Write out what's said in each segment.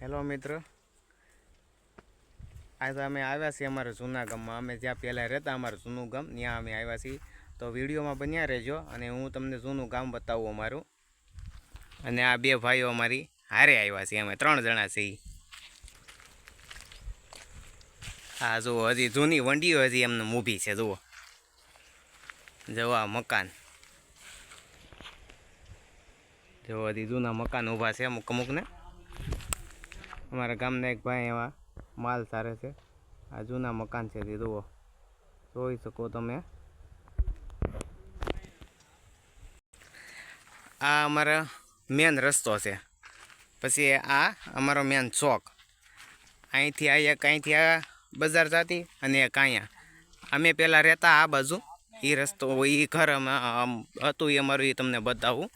Hello મિત્ર. આજે અમે આવ્યા છીએ અમારા જૂના ગામમાં. અમે જ્યાં પહેલાં રહેતા અમારું જૂનું ગામ, ત્યાં અમે આવ્યા છીએ. તો વિડીયોમાં બન્યા રહેજો અને હું તમને જૂનું ગામ બતાવું અમારું. અને આ બે ભાઈઓ અમારી હારે આવ્યા છીએ. અમે ત્રણ જણા છીએ. હા જુઓ, હજી જૂની વંડીઓ હજી એમને મૂભી છે, જુઓ. જવા મકાન. જુઓ, હજી જૂના મકાન ઊભા છે અમુક અમુકને અમારા ગામના એક ભાઈ એવા માલ સારે છે. આ જૂના મકાન છે તે, જુઓ. જોઈ શકો તમે. આ અમારા મેન રસ્તો છે. પછી આ અમારો મેન ચોક. અહીંથી આ એક, અહીંથી આ બજાર જતી અને એક અહીંયા. અમે પહેલાં રહેતા આ બાજુ. એ રસ્તો એ ઘર અમે હતું એ અમારું એ તમને બતાવું.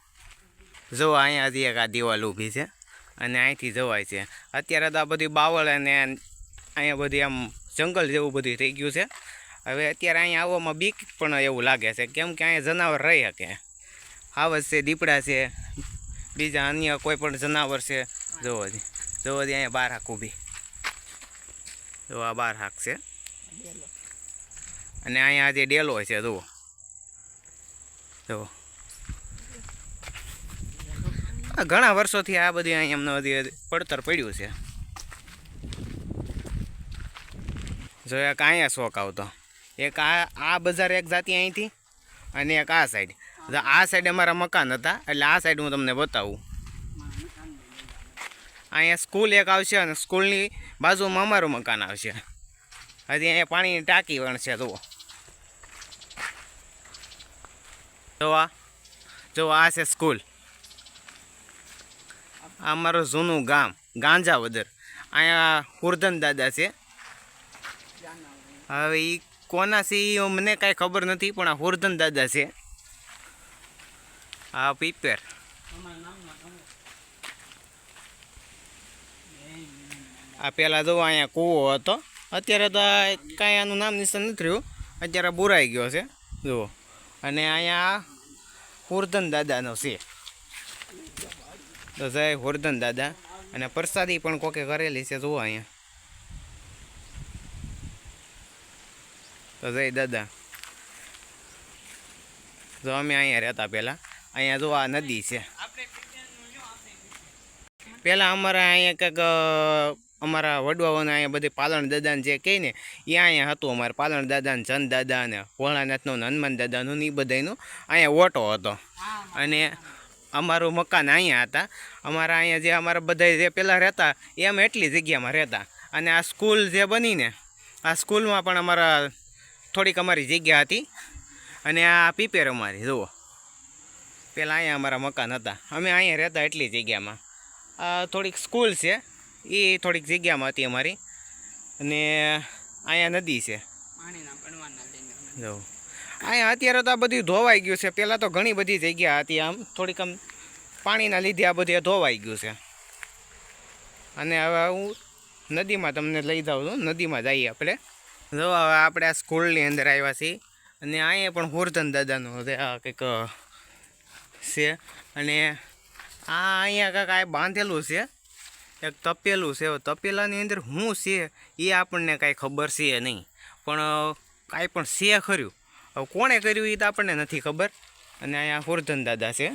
જો અહીંયાથી એક આ દિવાલ ઊભી છે. અને અહીંથી જવાય છે. અત્યારે તો આ બધી બાવળ અને અહીંયા બધી આમ જંગલ જેવું બધું થઈ ગયું છે. હવે અત્યારે અહીંયા આવવામાં બીક પણ એવું લાગે છે. કેમ કે અહીંયા જનાવર રહી શકે. હાવસ છે દીપડા છે બીજા અન્ય કોઈ પણ જનાવર છે. જોવો જી. જોવો જી અહીંયા બાર હાક ઊભી. જો આ બાર હાક છે. અને અહીંયા જે ડેલો છે જુઓ. જુઓ આ ઘણા વર્ષોથી આ બધી અહીં અમને બધી પડતર પડ્યું છે. જો એક અહીંયા શોખ આવતો. એક આ આ બજાર એક જાતિ અહીંથી અને એક આ સાઈડ આ સાઈડ અમારા મકાન હતા, એટલે આ સાઈડ હું તમને બતાવું. અહીંયા સ્કૂલ એક આવશે અને સ્કૂલની બાજુમાં અમારું મકાન આવશે. હજી અહીંયા પાણીની ટાંકી પણ છે, જુઓ. જોવા જો આ છે સ્કૂલ આ અમારું જૂનું ગામ ગાંજાવદર અહીંયા હુરધન દાદા છે. હવે એ કોના છે એ મને કાંઈ ખબર નથી, પણ આ હુરધન દાદા છે. આ પીપેર. આ પહેલાં જો અહીંયા કૂવો હતો. અત્યારે તો કાંઈ આનું નામ નિશાન નથી રહ્યું. અત્યારે બુરાઈ ગયો છે. જુઓ. અને અહીંયા હુરધન દાદાનો છે. તો જય હોરધન દાદા. અને પ્રસાદી પણ કોકે કરેલી છે જુઓ અહીંયા. તો જય દાદા. જો અમે અહીંયા રહેતા પહેલાં. અહીંયા જો આ નદી છે. પહેલાં અમારા અહીંયા કંઈક અમારા વડવાઓને અહીંયા બધી પાલણ દાદાને જે કહે ને એ અહીંયા હતું અમારે પાલણ દાદા ને ચંદ દાદા ને ભોળાનાથનું હનુમાન દાદાનું ને એ બધાનું અહીંયા ઓટો હતો. અને અમારું મકાન અહીંયા હતા. અમારા અહીંયા જે અમારા બધા જે પહેલાં રહેતા એ અમે એટલી જગ્યામાં રહેતા. અને આ સ્કૂલ જે બનીને આ સ્કૂલમાં પણ અમારા થોડીક અમારી જગ્યા હતી. અને આ પીપેર અમારી જુઓ. પહેલાં અહીંયા અમારા મકાન હતા. અમે અહીંયા રહેતા એટલી જગ્યામાં. આ થોડીક સ્કૂલ છે એ થોડીક જગ્યામાં હતી અમારી. અને અહીંયા નદી છે. જો અહીંયા અત્યારે તો આ બધું ધોવાઈ ગયું છે. પહેલાં તો ઘણી બધી જગ્યા હતી આમ. થોડીક આમ પાણીના લીધે આ બધું ધોવાઈ ગયું છે. અને હવે હું નદીમાં તમને લઈ જાઉં છું. નદીમાં જઈએ આપણે. જો હવે આપણે આ સ્કૂલની અંદર આવ્યા છીએ. અને અહીંયા પણ હોરધન દાદાનું કંઈક છે. અને આ અહીંયા કાંઈક આ બાંધેલું છે. એક તપેલું છે. તપેલાની અંદર શું છે એ આપણને કાંઈ ખબર છે નહીં. પણ કાંઈ પણ છે ખર્યું. હવે કોણે કર્યું એ તો આપણને નથી ખબર. અને અહીંયા હોરધન દાદા છે.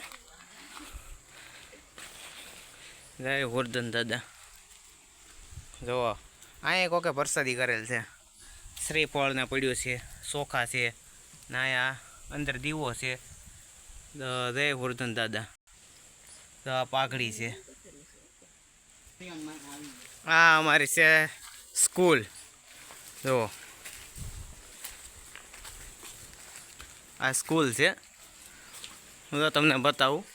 જય હોરધન દાદા. જુઓ અહીંયા કોકે પ્રસાદી કરેલ છે. શ્રીફળને પડ્યું છે ચોખા છે, ને અહીંયા અંદર દીવો છે. જય હોરધન દાદા. તો આ પાઘડી છે. આ અમારી છે સ્કૂલ. જુઓ આ સ્કૂલ છે. હું તો તમને બતાવું.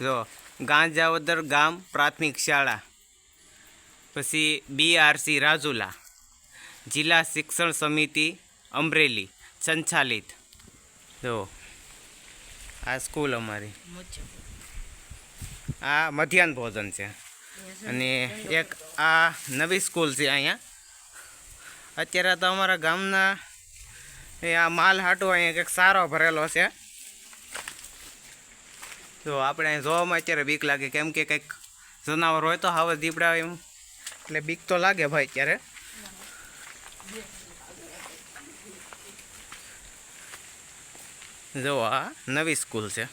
જો ગાંજાવદર ગામ પ્રાથમિક શાળા. પછી બીઆરસી રાજુલા. જિલ્લા શિક્ષણ સમિતિ અમરેલી સંચાલિત. જો આ સ્કૂલ અમારી. આ મધ્યાહન ભોજન છે. અને એક આ નવી સ્કૂલ છે અહીંયા. અત્યારે તો અમારા ગામના એ આ માલ હાટો અહીંયા કંઈક સારો ભરેલો છે. જો આપણે અહીં જોવામાં અત્યારે બીક લાગે કેમ કે કંઈક જનાવર હોય તો હવે દીપડા એમ. એટલે બીક તો લાગે ભાઈ અત્યારે. જો આ નવી સ્કૂલ છે.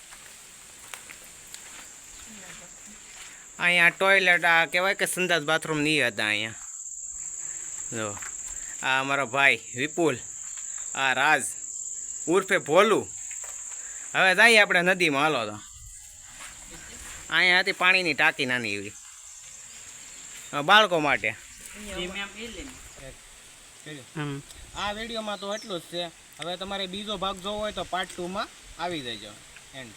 અહીંયા ટોયલેટ, આ કહેવાય કે સંદાસ બાથરૂમ નહીં હતા અહીંયા. જો આ અમારો ભાઈ વિપુલ. આ રાજ ઉર્ફે ભોલું. હવે જઈએ આપણે નદીમાં હાલો તો. અહીંયા હતી પાણીની ટાંકી નાની એવી. બાળકો માટે. આ વિડીયોમાં તો એટલું જ છે. હવે તમારે બીજો ભાગ જોવો હોય તો પાર્ટ ટુમાં આવી જજો. એન્ડ